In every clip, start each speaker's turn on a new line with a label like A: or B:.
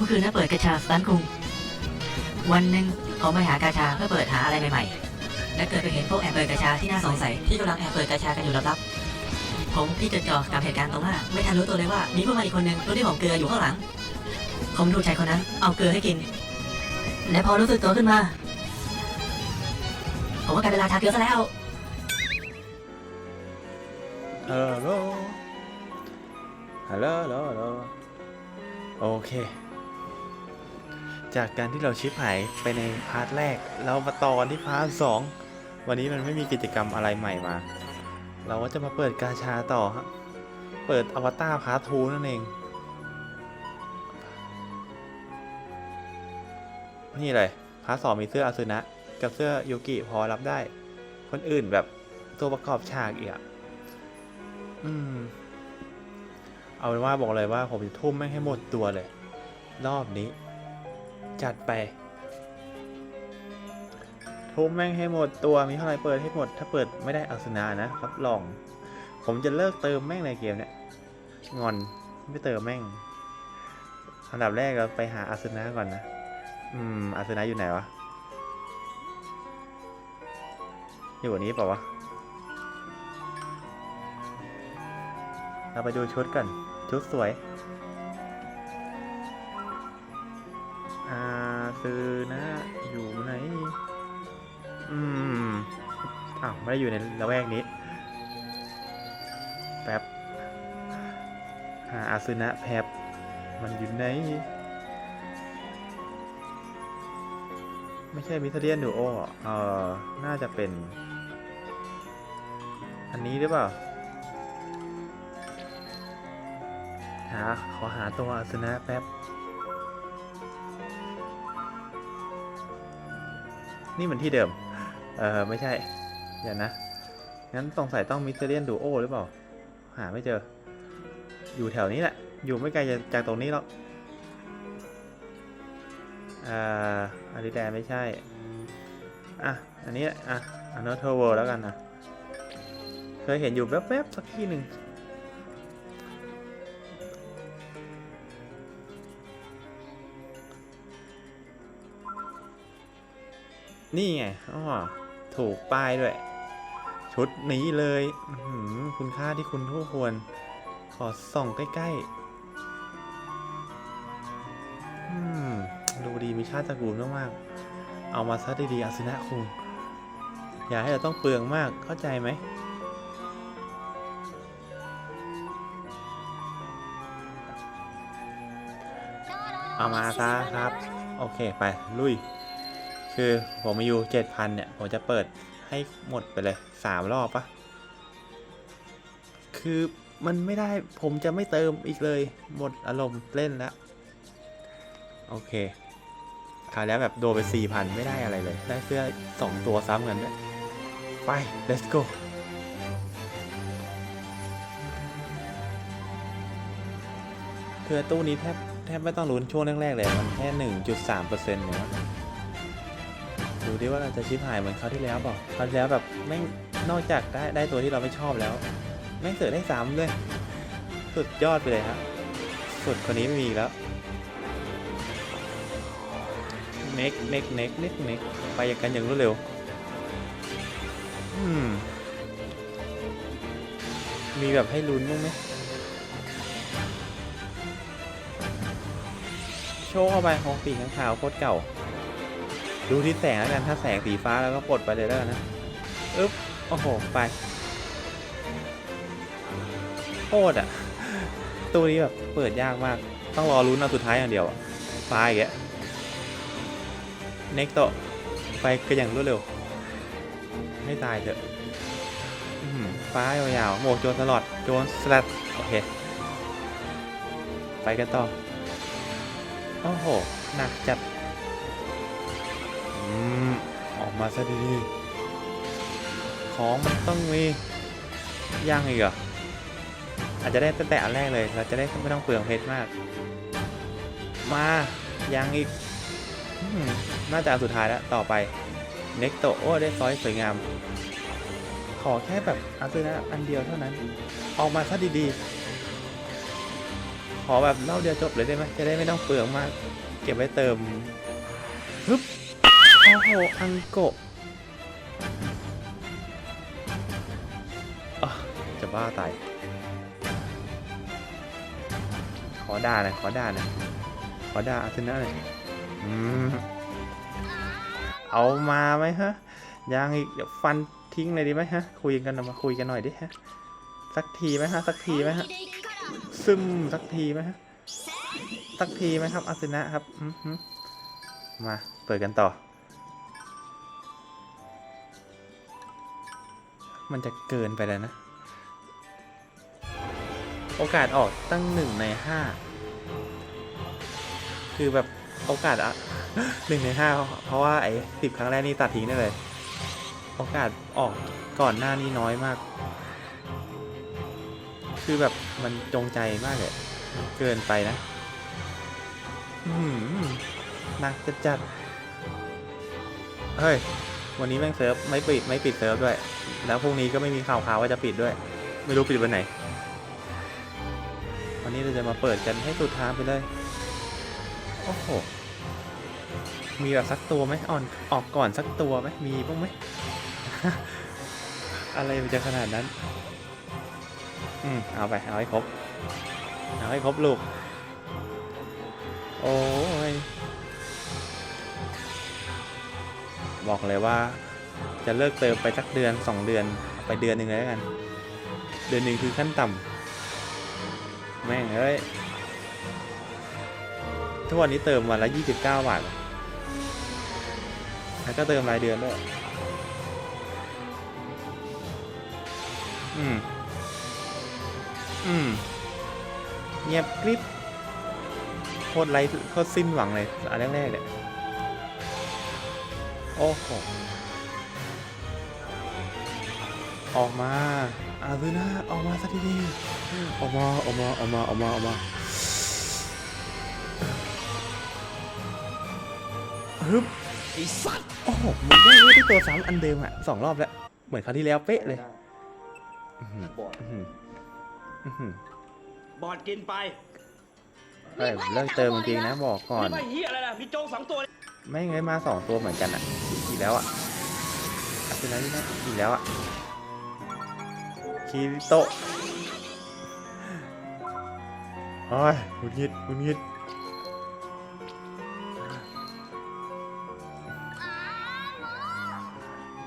A: ผมคือนักเปิดกระชาสตันคุงวันหนึ่งผมไปหากาชาเพื่อเปิดหาอะไรใหม่ๆ และเกิดไปเห็นพวกแอบเปิดกระชาที่น่าสงสัยที่กำลังแอบเปิดกระชากันอยู่ลับๆ ผมที่จดจ่อกับเหตุการณ์ตรงหน้าไม่ทันรู้ตัวเลยว่ามีพวกมันอีกคนหนึ่งรู้ที่ผมเกลืออยู่ข้างหลัง ผมถูกชายคนนั้นเอาเกลือให้กิน และพอรู้สึกตัวขึ้นมา ผมก็กลายเป็นราชาเกลือซะแล้ว
B: ฮัลโหลฮัลโหลฮัลโหลโอเค จากการที่เราชิปหายไปในพาร์ทแรก เรามาต่อกันที่พาร์ทสองวันนี้มันไม่มีกิจกรรมอะไรใหม่มา เราก็จะมาเปิดกาชาต่อครับเปิดอวตารพาร์ททูนั่นเอง นี่เลยพาร์ทสองมีเสื้ออาซึนะ กับเสื้อยูกิพอรับได้ คนอื่นแบบตัวประกอบฉากอีกอะอืม เอาเป็นว่าบอกเลยว่าผมจะทุ่มไม่งให้หมดตัวเลย รอบนี้ จัดไป ทุ่มแม่งให้หมดตัวมีเท่าไหร่เปิดให้หมด ถ้าเปิดไม่ได้อัสนานะครับลอง ผมจะเลิกเติมแม่งในเกมเนี่ยงอนไม่เติมแม่งอันดับแรกเราไปหาอาสนะก่อนนะ อืมอาสนะอยู่ไหนวะ อยู่อันนี้เปล่าวะ เราไปดูชุดกัน ชุดสวย ซื้อนะอยู่ไหน อืมอ้าวไม่ได้อยู่ในละแวกนี้ แป๊บ หาอาซึนะแป๊บ มันอยู่ไหน ไม่ใช่มิเทเรียนดูโอเออน่าจะเป็น อันนี้หรือเปล่า หา ขอหาตัวอาสนะแป๊บ นี่มันที่เดิม เออไม่ใช่เดี๋ยวนะ งั้นสงสัยต้องมิสเตเรียนดูโอหรือเปล่า หาไม่เจอ อยู่แถวนี้แหละ อยู่ไม่ไกลจากจากตรงนี้หรอกอ่าอาริแดนไม่ใช่ อะ อันนี้ อะอันนอเทอร์เวแล้วกันนะ เคยเห็นอยู่แวบๆสักที่หนึ่ง นี่ไงอ๋อถูกป้ายด้วย ชุดนี้เลยคุณค่าที่คุณทุกควร ขอส่องใกล้ๆดูดีมีชาติตระกูลมากๆ เอามาซะดีๆอาสนะคุงอย่าให้เราต้องเปลืองมากเข้าใจไหมเอามาซะครับ โอเค ไป ลุย คือผมมีอยู่เจ็ดพันเนี่ย ผมจะเปิดให้หมดไปเลยสามรอบปะคือมันไม่ได้ผมจะไม่เติมอีกเลย หมดอารมณ์เล่นแล้ว โอเคคราวแล้วแบบโดนไปสี่พันไม่ได้อะไรเลย ได้เสื้อสองตัวซ้ำกันด้วยไป let's go คือตู้นี้แทบแทบไม่ต้องลุ้นช่วงแรกๆเลย มันแค่หนึ่งจุดสามเปอร์เซ็นต์เนี่ย ดูดิว่าเราจะชิปหายเหมือนคราวที่แล้วเปล่าคราวที่แล้วแบบแม่นอกจากได้ได้ตัวที่เราไม่ชอบแล้วแม่งเสือได้ซ้ำเลยสุดยอดไปเลยครับสุดคนนี้ไม่มีแล้วเน็กเน็กเน็กเน็กเน็กไปอย่างกันอย่างรวดเร็วอืมมีแบบให้ลุ้นบ้างไหมโชว์เข้าไปของปีกข้างขาวโคตรเก่า ดูที่แสงแล้วกันถ้าแสงสีฟ้าแล้วก็กดไปเลยแล้วกันนะอึ๊บโอ้โหไปโคตรอะตัวนี้แบบเปิดยากมาก ต้องรอรุ้นเอาสุดท้ายอย่างเดียวอะฟ้าอีกแล้วเน็กโตไปก็อย่างรวดเร็ว ไม่ตายเถอะฟ้ายาวๆโหมกโจนสลอดโจนสลัดโอเค ไปกันต่อ โอ้โห หนักจัด มาซะดีๆ ของมันต้องมีย่างอีกเหรอ อาจจะได้ตั้งแต่อันแรกเลย เราจะได้ไม่ต้องเปลืองเพชรมาก มาย่างอีก น่าจะอันสุดท้ายแล้ว ต่อไป เน็กโตโอ้ได้ซอยสวยงาม ขอแค่แบบอันซื้นะอันเดียวเท่านั้น ออกมาซะดีๆ ขอแบบเล่าเดียวจบเลยได้ไหมจะได้ไม่ต้องเปลืองมาก เก็บไว้เติมฮึบ อ้โห อังโกะอะจะบ้าตาย ขอด่าหน่อยขอด่าหน่อยขอด่าอาเซนอลหน่อยอืมเอามาไหมฮะ ยังอีกเดี๋ยวฟันทิ้งเลยดีไหมฮะ คุยกันน่อยมาคุยกันหน่อยดิฮะ สักทีไหมฮะ สักทีไหมฮะ ซึมสักทีไหมฮะ สักทีไหมครับอาเซนะครับ มา เปิดกันต่อ มันจะเกินไปแล้วนะ โอกาสออกตั้งหนึ่งในห้าคือแบบโอกาสอะหนึ่งในห้าเพราะว่าไอ้สิบครั้งแรกนี่ตัดทิ้งได้เลย โอกาสออกก่อนหน้านี้น้อยมาก คือแบบมันจงใจมากเลยเกินไปนะหนักจะจัด เฮ้ย วันนี้แม่งเซิร์ฟ ไม่ปิด ไม่ปิดเซิร์ฟด้วย แล้วพรุ่งนี้ก็ไม่มีข่าวข่าวว่าจะปิดด้วย ไม่รู้ปิดวันไหน วันนี้เราจะมาเปิดกันให้สุดทางไปเลย โอ้โห มีแบบสักตัวไหมอ่อนออกก่อนสักตัวไหมมีบ้างไหม อะไรมันจะขนาดนั้น อืมเอาไป เอาให้ครบ เอาให้ครบลูก โอ้ย บอกเลยว่า จะเลิกเติมไปสักเดือนสองเดือนไปเดือนหนึ่งเลยแล้วกัน เดือนหนึ่งคือขั้นต่ำแม่งเอ้ยทุกวันนี้เติมวันละ 29 บาท แล้วก็เติมรายเดือนด้วย อืม อืม เงียบกริบโคตรไรโคตรสิ้นหวังเลย อันแรกๆเนี่ย โอ้โห ออกมาอาซูน่าออกมาสักทีดีออกมาออกมาออกมาออกมาออกมาฮึบ
C: ไอ้สัตว์
B: โอ้โหมึงได้ไม่ได้ตัวซ้ำอันเดิมอะสองรอบแล้ว เหมือนคราวที่แล้วเป๊ะเลยอื้อหือบ
C: อด
B: อื้อหืออื้อหือบ
C: อดกินไป
B: เฮ้ยเลิกเติมจริงๆนะบอกก่อน
C: นี่ไม่เฮียอะไรล่ะมีโจ๊กสองตัวเลย
B: ไม่งเลยมาสองตัวเหมือนกันอะอีกแล้วอะอาร์เซนอลนี่นะอีกแล้วอะ คิริโตะโอ้ยหงุดหงิดหงุดหงิด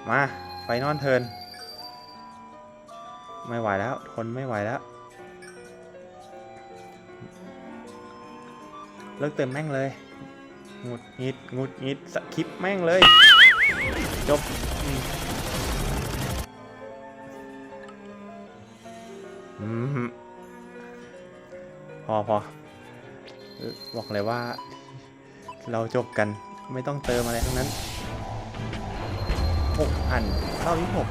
B: มา ไฟนอนเทิน ไม่ไหวแล้ว ทนไม่ไหวแล้ว เลิกเติมแม่งเลยหงุดหงิดหงุดหงิดสคริปแม่งเลย จบ พอพอบอกเลยว่า เราจบกันไม่ต้องเติมอะไรทั้งนั้นหกอันเท่าที่หก